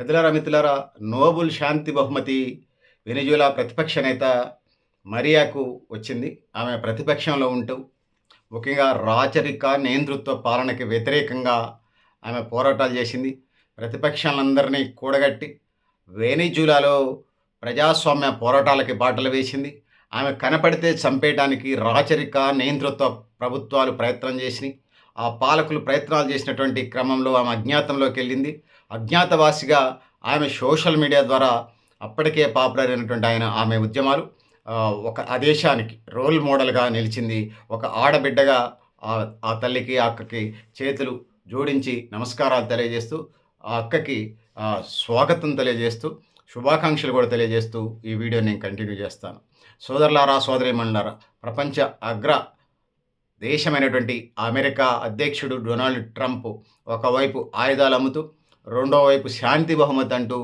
పెద్దలారా మిత్రులారా నోబుల్ శాంతి బహుమతి వెనిజులా ప్రతిపక్ష నేత మరియాకు వచ్చింది. ఆమె ప్రతిపక్షంలో ఉంటూ ముఖ్యంగా రాచరిక నియంతృత్వ పాలనకి వ్యతిరేకంగా ఆమె పోరాటాలు చేసింది. ప్రతిపక్షాలందరినీ కూడగట్టి వెనిజులాలో ప్రజాస్వామ్య పోరాటాలకి బాటలు వేసింది. ఆమె కనపడితే చంపేయడానికి రాచరిక నియంతృత్వ ప్రభుత్వాలు ప్రయత్నం చేసినాయి. ఆ పాలకులు ప్రయత్నాలు చేసినటువంటి క్రమంలో ఆమె అజ్ఞాతంలోకి వెళ్ళింది. అజ్ఞాతవాసిగా ఆమె సోషల్ మీడియా ద్వారా అప్పటికే పాపులర్ అయినటువంటి ఆయన ఆమె ఉద్యమాలు ఒక ఆ దేశానికి రోల్ మోడల్గా నిలిచింది. ఒక ఆడబిడ్డగా ఆ తల్లికి ఆ అక్కకి చేతులు జోడించి నమస్కారాలు తెలియజేస్తూ ఆ అక్కకి స్వాగతం తెలియజేస్తూ శుభాకాంక్షలు కూడా తెలియజేస్తూ ఈ వీడియో నేను కంటిన్యూ చేస్తాను. సోదరులారా సోదరిమణులారా ప్రపంచ అగ్ర దేశమైనటువంటి అమెరికా అధ్యక్షుడు డొనాల్డ్ ట్రంప్ ఒకవైపు ఆయుధాలు అమ్ముతూ రెండో వైపు శాంతి బహుమతి అంటూ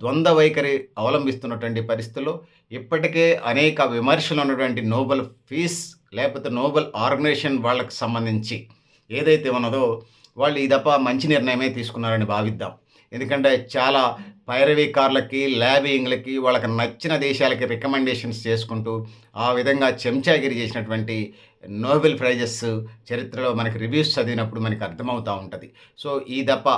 ద్వంద్వ వైఖరి అవలంబిస్తున్నటువంటి పరిస్థితుల్లో ఇప్పటికే అనేక విమర్శలు ఉన్నటువంటి నోబెల్ ఫీస్ లేకపోతే నోబెల్ ఆర్గనైజేషన్ వాళ్ళకి సంబంధించి ఏదైతే ఉన్నదో వాళ్ళు ఈ దప్ప మంచి నిర్ణయమే తీసుకున్నారని భావిద్దాం. ఎందుకంటే చాలా పైరవీకారులకి ల్యాబింగ్లకి వాళ్ళకి నచ్చిన దేశాలకి రికమెండేషన్స్ చేసుకుంటూ ఆ విధంగా చెంచాగిరి చేసినటువంటి నోబెల్ ప్రైజెస్ చరిత్రలో మనకి రివ్యూస్ చదివినప్పుడు మనకి అర్థమవుతూ ఉంటుంది. సో ఈ దప్ప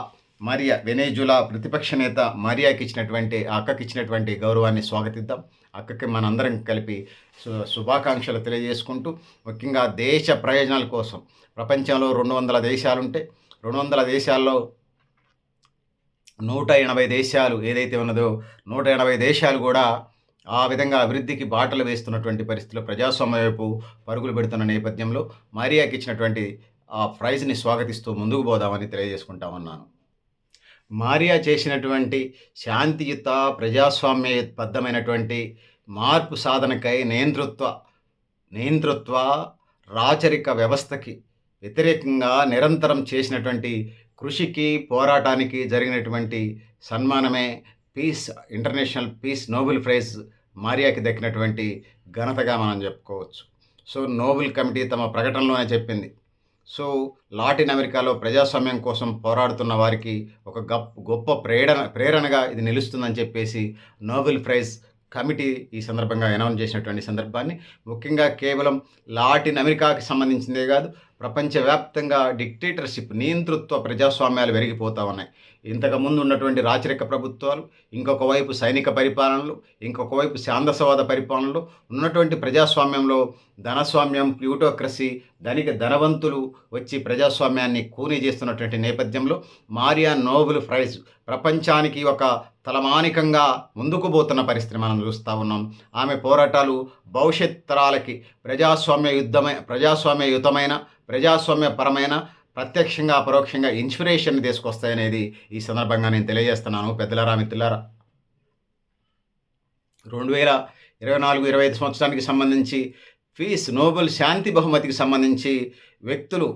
మరియా వెనేజులా ప్రతిపక్ష నేత మరియాకి ఇచ్చినటువంటి అక్కకి ఇచ్చినటువంటి గౌరవాన్ని స్వాగతిద్దాం. అక్కకి మనందరం కలిపి శుభాకాంక్షలు తెలియజేసుకుంటూ ముఖ్యంగా దేశ ప్రయోజనాల కోసం. ప్రపంచంలో రెండు వందల దేశాలుంటే రెండు వందల దేశాల్లో నూట ఎనభై దేశాలు ఏదైతే ఉన్నదో నూట ఎనభై దేశాలు కూడా ఆ విధంగా అభివృద్ధికి బాటలు వేస్తున్నటువంటి పరిస్థితుల్లో ప్రజాస్వామ్య వైపు పరుగులు పెడుతున్న నేపథ్యంలో మరియాకి ఇచ్చినటువంటి ఆ ప్రైజ్ని స్వాగతిస్తూ ముందుకు పోదామని తెలియజేసుకుంటా ఉన్నాను మారియా చేసినటువంటి శాంతియుత ప్రజాస్వామ్యబద్ధమైనటువంటి మార్పు సాధనకై నియంతృత్వ నియంతృత్వ రాచరిక వ్యవస్థకి వ్యతిరేకంగా నిరంతరం చేసినటువంటి కృషికి పోరాటానికి జరిగినటువంటి సన్మానమే peace international peace Nobel prize మారియాకి దక్కినటువంటి ఘనతగా మనం చెప్పుకోవచ్చు. సో నోబెల్ కమిటీ తమ ప్రకటనలోనే చెప్పింది. సో లాటిన్ అమెరికాలో ప్రజాస్వామ్యం కోసం పోరాడుతున్న వారికి ఒక గొప్ప గొప్ప ప్రేరణ ప్రేరణగా ఇది నిలుస్తుందని చెప్పేసి నోబెల్ ప్రైజ్ కమిటీ ఈ సందర్భంగా అనౌన్స్ చేసినటువంటి సందర్భాన్ని. ముఖ్యంగా కేవలం లాటిన్ అమెరికాకి సంబంధించిందే కాదు ప్రపంచవ్యాప్తంగా డిక్టేటర్షిప్ నియంతృత్వ ప్రజాస్వామ్యాలు పెరిగిపోతూ ఉన్నాయి. ఇంతకు ముందు ఉన్నటువంటి రాచరిక ప్రభుత్వాలు ఇంకొక వైపు సైనిక పరిపాలనలు ఇంకొక వైపు శాంతసవాద పరిపాలనలు ఉన్నటువంటి ప్రజాస్వామ్యంలో ధనస్వామ్యం ప్యూటోక్రసీ ధనిక ధనవంతులు వచ్చి ప్రజాస్వామ్యాన్ని కూనీ చేస్తున్నటువంటి నేపథ్యంలో మారియా నోబెల్ ప్రైజ్ ప్రపంచానికి ఒక తలమానికంగా ముందుకు పోతున్న పరిస్థితి మనం చూస్తూ ఉన్నాం. ఆమె పోరాటాలు భవిష్యత్ తరాలకి ప్రజాస్వామ్య యుద్ధమై ప్రజాస్వామ్యయుతమైన ప్రజాస్వామ్యపరమైన ప్రత్యక్షంగా పరోక్షంగా ఇన్స్పిరేషన్ తీసుకొస్తాయనేది ఈ సందర్భంగా నేను తెలియజేస్తున్నాను. పెద్దలారా మిత్రులారా రెండు వేల ఇరవై నాలుగు ఇరవై ఐదు సంవత్సరానికి సంబంధించి ఫీస్ నోబెల్ శాంతి బహుమతికి సంబంధించి వ్యక్తులు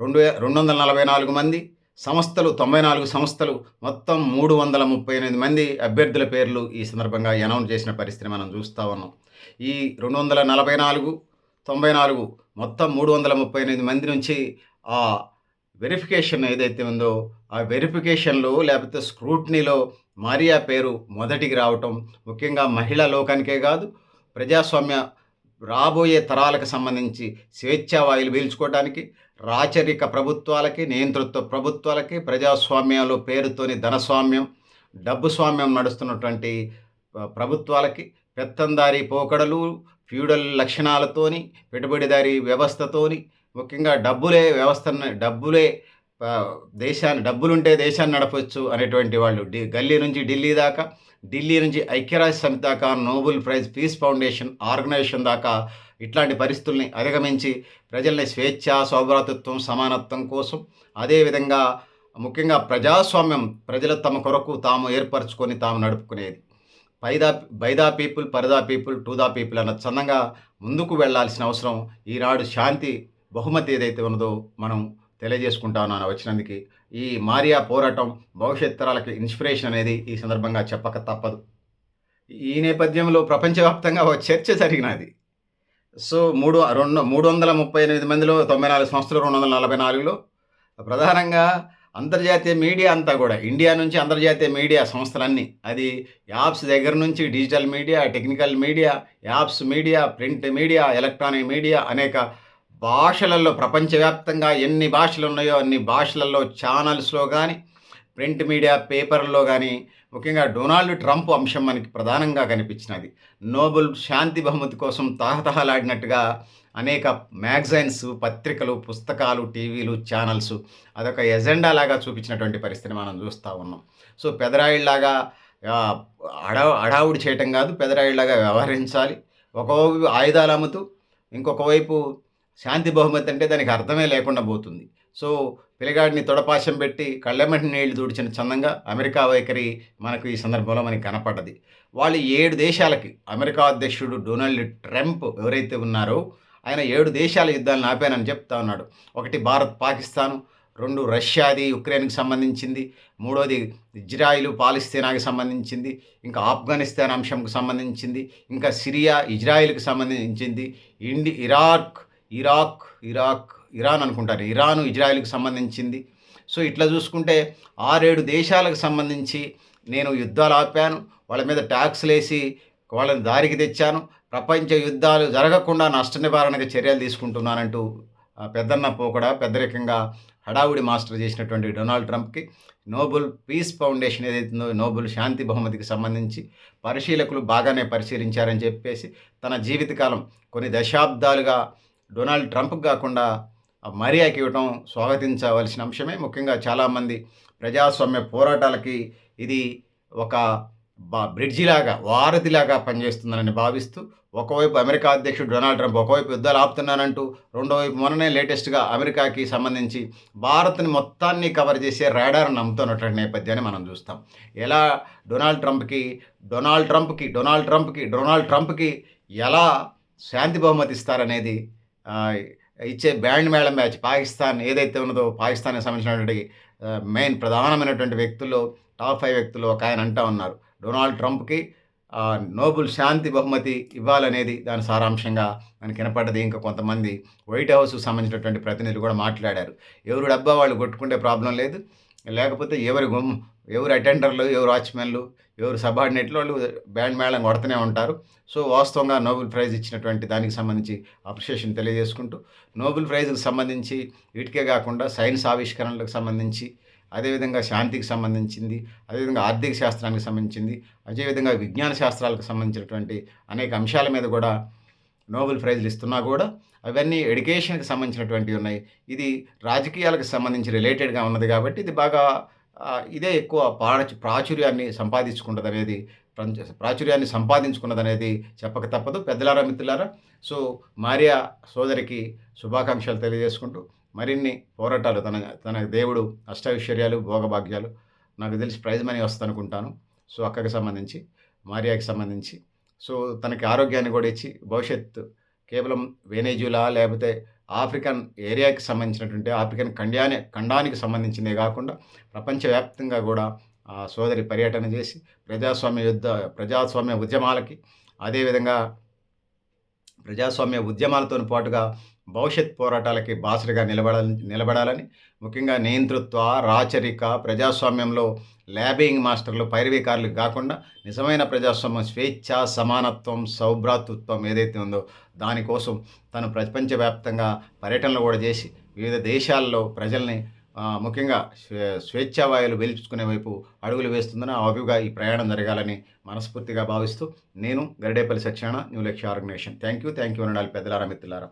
రెండు రెండు వందల నలభై నాలుగు మంది సంస్థలు తొంభై నాలుగు సంస్థలు మొత్తం మూడు వందల ముప్పై ఎనిమిది మంది అభ్యర్థుల పేర్లు ఈ సందర్భంగా అనౌన్స్ చేసిన పరిస్థితి మనం చూస్తూ ఉన్నాం. ఈ రెండు వందల నలభై నాలుగు తొంభై నాలుగు మొత్తం మూడు వందల ముప్పై ఎనిమిది మంది నుంచి ఆ వెరిఫికేషన్ ఏదైతే ఉందో ఆ వెరిఫికేషన్లో లేకపోతే స్క్రూట్నీలో మారియా పేరు మొదటికి రావటం ముఖ్యంగా మహిళా లోకానికే కాదు ప్రజాస్వామ్య రాబోయే తరాలకు సంబంధించి స్వేచ్ఛా వాయులు పీల్చుకోవడానికి రాచరిక ప్రభుత్వాలకి నియంతృత్వ ప్రభుత్వాలకి ప్రజాస్వామ్యంలో పేరుతోని ధనస్వామ్యం డబ్బు స్వామ్యం నడుస్తున్నటువంటి ప్రభుత్వాలకి పెత్తందారి పోకడలు ఫ్యూడల్ లక్షణాలతోని పెట్టుబడిదారీ వ్యవస్థతోని ముఖ్యంగా డబ్బులే వ్యవస్థను డబ్బులే దేశాన్ని డబ్బులుంటే దేశాన్ని నడపవచ్చు అనేటువంటి వాళ్ళు. డి గల్లీ నుంచి ఢిల్లీ దాకా ఢిల్లీ నుంచి ఐక్యరాజ్య సమితి దాకా Nobel prize peace foundation organization దాకా ఇట్లాంటి పరిస్థితుల్ని అధిగమించి ప్రజల్ని స్వేచ్ఛ సౌభ్రాతృత్వం సమానత్వం కోసం అదేవిధంగా ముఖ్యంగా ప్రజాస్వామ్యం ప్రజలు తమ కొరకు తాము ఏర్పరచుకొని తాము నడుపుకునేది. పైదా by the people for the people టూదా దా పీపుల్ అన్న చందంగా ముందుకు వెళ్ళాల్సిన అవసరం ఈనాడు శాంతి బహుమతి ఏదైతే ఉన్నదో మనం తెలియజేసుకుంటా ఉన్నాను వచ్చినందుకు ఈ మారియా పోరాటం భవిష్యత్ తరాలకు ఇన్స్పిరేషన్ అనేది ఈ సందర్భంగా చెప్పక తప్పదు. ఈ నేపథ్యంలో ప్రపంచవ్యాప్తంగా ఒక చర్చ జరిగినది. సో మూడు రెండు మూడు వందల ముప్పై ఎనిమిది మందిలో తొంభై నాలుగు సంస్థలు రెండు వందల నలభై నాలుగులో ప్రధానంగా అంతర్జాతీయ మీడియా అంతా కూడా ఇండియా నుంచి అంతర్జాతీయ మీడియా సంస్థలన్నీ అది యాప్స్ దగ్గర నుంచి digital media technical media apps media print media electronic media అనేక భాషలలో ప్రపంచవ్యాప్తంగా ఎన్ని భాషలు ఉన్నాయో అన్ని భాషలలో ఛానల్స్లో కానీ ప్రింట్ మీడియా పేపర్లో కానీ ముఖ్యంగా డొనాల్డ్ ట్రంప్ అంశం మనకి ప్రధానంగా కనిపించినది. నోబెల్ శాంతి బహుమతి కోసం తహతహలాడినట్టుగా అనేక మ్యాగజైన్స్ పత్రికలు పుస్తకాలు టీవీలు ఛానల్స్ అదొక ఎజెండా లాగా చూపించినటువంటి పరిస్థితిని మనం చూస్తూ ఉన్నాం. సో పెదరాయిల్లాగా అడా అడావుడి చేయటం కాదు పెదరాయిల్లాగా వ్యవహరించాలి. ఒకవైపు ఆయుధాలు అమ్ముతూ ఇంకొక వైపు శాంతి బహుమతి అంటే దానికి అర్థమే లేకుండా పోతుంది. సో పిల్లగాడిని తొడపాశం పెట్టి కళ్ళెమ్మటి నీళ్ళు దూడిచిన చందంగా అమెరికా వైఖరి మనకు ఈ సందర్భంలో మనకి కనపడ్డది వాళ్ళు ఏడు దేశాలకి అమెరికా అధ్యక్షుడు డొనాల్డ్ ట్రంప్ ఎవరైతే ఉన్నారో ఆయన ఏడు దేశాల యుద్ధాలను ఆపానని చెప్తా ఉన్నాడు. ఒకటి భారత్ పాకిస్తాన్ రెండు రష్యాది యుక్రెయిన్కి సంబంధించింది మూడోది ఇజ్రాయిల్ పాలిస్తీనాకి సంబంధించింది ఇంకా ఆఫ్ఘనిస్తాన్ అంశంకు సంబంధించింది ఇంకా సిరియా ఇజ్రాయిల్కి సంబంధించింది ఇండి ఇరాక్ ఇరాక్ ఇరాక్ ఇరాన్ అనుకుంటారు. ఇరాను ఇజ్రాయిల్కి సంబంధించింది. సో ఇట్లా చూసుకుంటే ఆరేడు దేశాలకు సంబంధించి నేను యుద్ధాలు ఆపాను. వాళ్ళ మీద ట్యాక్స్లు వేసి వాళ్ళని దారికి తెచ్చాను. ప్రపంచ యుద్ధాలు జరగకుండా నష్ట నివారణకు చర్యలు తీసుకుంటున్నానంటూ పెద్దన్న పోకడ పెద్దరికంగా హడావుడి మాస్టర్ చేసినటువంటి డొనాల్డ్ ట్రంప్కి నోబెల్ పీస్ ఫౌండేషన్ ఏదైతుందో నోబెల్ శాంతి బహుమతికి సంబంధించి పరిశీలకులు బాగానే పరిశీలించారని చెప్పేసి తన జీవితకాలం కొన్ని దశాబ్దాలుగా డొనాల్డ్ ట్రంప్ కాకుండా మరియాకి ఇవ్వటం స్వాగతించవలసిన అంశమే ముఖ్యంగా చాలామంది ప్రజాస్వామ్య పోరాటాలకి ఇది ఒక బా బ్రిడ్జిలాగా వారధిలాగా పనిచేస్తుందని భావిస్తూ ఒకవైపు అమెరికా అధ్యక్షుడు డొనాల్డ్ ట్రంప్ ఒకవైపు యుద్ధాలు ఆపుతున్నానంటూ రెండో వైపు మొన్ననే లేటెస్ట్గా అమెరికాకి సంబంధించి భారత్ని మొత్తాన్ని కవర్ చేసే రాడార్ నమ్ముతున్నటువంటి నేపథ్యాన్ని మనం చూస్తాం. ఎలా డొనాల్డ్ ట్రంప్కి డొనాల్డ్ ట్రంప్కి డొనాల్డ్ ట్రంప్కి డొనాల్డ్ ట్రంప్కి ఎలా శాంతి బహుమతి ఇస్తారనేది ఇచ్చే బ్యాండ్ మేళం మ్యాచ్ పాకిస్తాన్ ఏదైతే ఉన్నదో పాకిస్తాన్కి సంబంధించినటువంటి మెయిన్ ప్రధానమైనటువంటి వ్యక్తుల్లో టాప్ ఫైవ్ వ్యక్తులు ఒక ఆయన అంటా ఉన్నారు. డొనాల్డ్ ట్రంప్కి నోబుల్ శాంతి బహుమతి ఇవ్వాలనేది దాని సారాంశంగా మనకి వినపడ్డది. ఇంకా కొంతమంది వైట్ హౌస్కు సంబంధించినటువంటి ప్రతినిధులు కూడా మాట్లాడారు. ఎవరు డబ్బా వాళ్ళు కొట్టుకుంటే ప్రాబ్లం లేదు. లేకపోతే ఎవరి గుమ్ ఎవరు అటెండర్లు ఎవరు వాచ్మెన్లు ఎవరు సబార్డినేట్లు వాళ్ళు బ్యాండ్ మేళం కొడుతూనే ఉంటారు. సో వాస్తవంగా నోబెల్ ప్రైజ్ ఇచ్చినటువంటి దానికి సంబంధించి అప్రిషియేషన్ తెలియజేసుకుంటూ నోబెల్ ప్రైజ్కి సంబంధించి వీటికే కాకుండా సైన్స్ ఆవిష్కరణలకు సంబంధించి అదేవిధంగా శాంతికి సంబంధించింది అదేవిధంగా ఆర్థిక శాస్త్రానికి సంబంధించింది అదేవిధంగా విజ్ఞాన శాస్త్రాలకు సంబంధించినటువంటి అనేక అంశాల మీద కూడా నోబెల్ ప్రైజ్లు ఇస్తున్నా కూడా అవన్నీ ఎడ్యుకేషన్కి సంబంధించినటువంటివి ఉన్నాయి. ఇది రాజకీయాలకు సంబంధించి రిలేటెడ్గా ఉన్నది కాబట్టి ఇది బాగా ఇదే ఎక్కువ ప్రాచు ప్రాచుర్యాన్ని సంపాదించుకున్నది అనేది ప్రాచుర్యాన్ని సంపాదించుకున్నది అనేది చెప్పక తప్పదు. పెద్దలారా మిత్రులారా సో మారియా సోదరికి శుభాకాంక్షలు తెలియజేసుకుంటూ మరిన్ని పోరాటాలు తన తన దేవుడు అష్టైశ్వర్యాలు భోగభాగ్యాలు నాకు తెలిసి ప్రైజ్ మనీ వస్తుంది అనుకుంటాను సో అక్కకి సంబంధించి మారియాకి సంబంధించి సో తనకి ఆరోగ్యాన్ని కూడా ఇచ్చి భవిష్యత్తు కేవలం వెనేజులా లేకపోతే ఆఫ్రికన్ ఏరియాకి సంబంధించినటువంటి ఆఫ్రికన్ ఖండానే ఖండానికి సంబంధించినవి కాకుండా ప్రపంచవ్యాప్తంగా కూడా ఆ సోదరి పర్యటన చేసి ప్రజాస్వామ్య యుద్ధ ప్రజాస్వామ్య ఉద్యమాలకి అదేవిధంగా ప్రజాస్వామ్య ఉద్యమాలతో పాటుగా భవిష్యత్ పోరాటాలకి బాసరిగా నిలబడాలని నిలబడాలని ముఖ్యంగా నియంతృత్వ రాచరిక ప్రజాస్వామ్యంలో ల్యాబింగ్ మాస్టర్లు పైరవీకారులు కాకుండా నిజమైన ప్రజాస్వామ్యం స్వేచ్ఛ సమానత్వం సౌభ్రాతృత్వం ఏదైతే ఉందో దానికోసం తను ప్రపంచవ్యాప్తంగా పర్యటనలు కూడా చేసి వివిధ దేశాల్లో ప్రజల్ని ముఖ్యంగా స్వే స్వేచ్ఛావాయులు వెలుచుకునే వైపు అడుగులు వేస్తుందని ఆ ఈ ప్రయాణం జరగాలని మనస్ఫూర్తిగా భావిస్తూ నేను Garidepalli Satyanarayana new Lakshya organization. Thank you thank you అనాలి పెద్దలారా మిత్రులారా.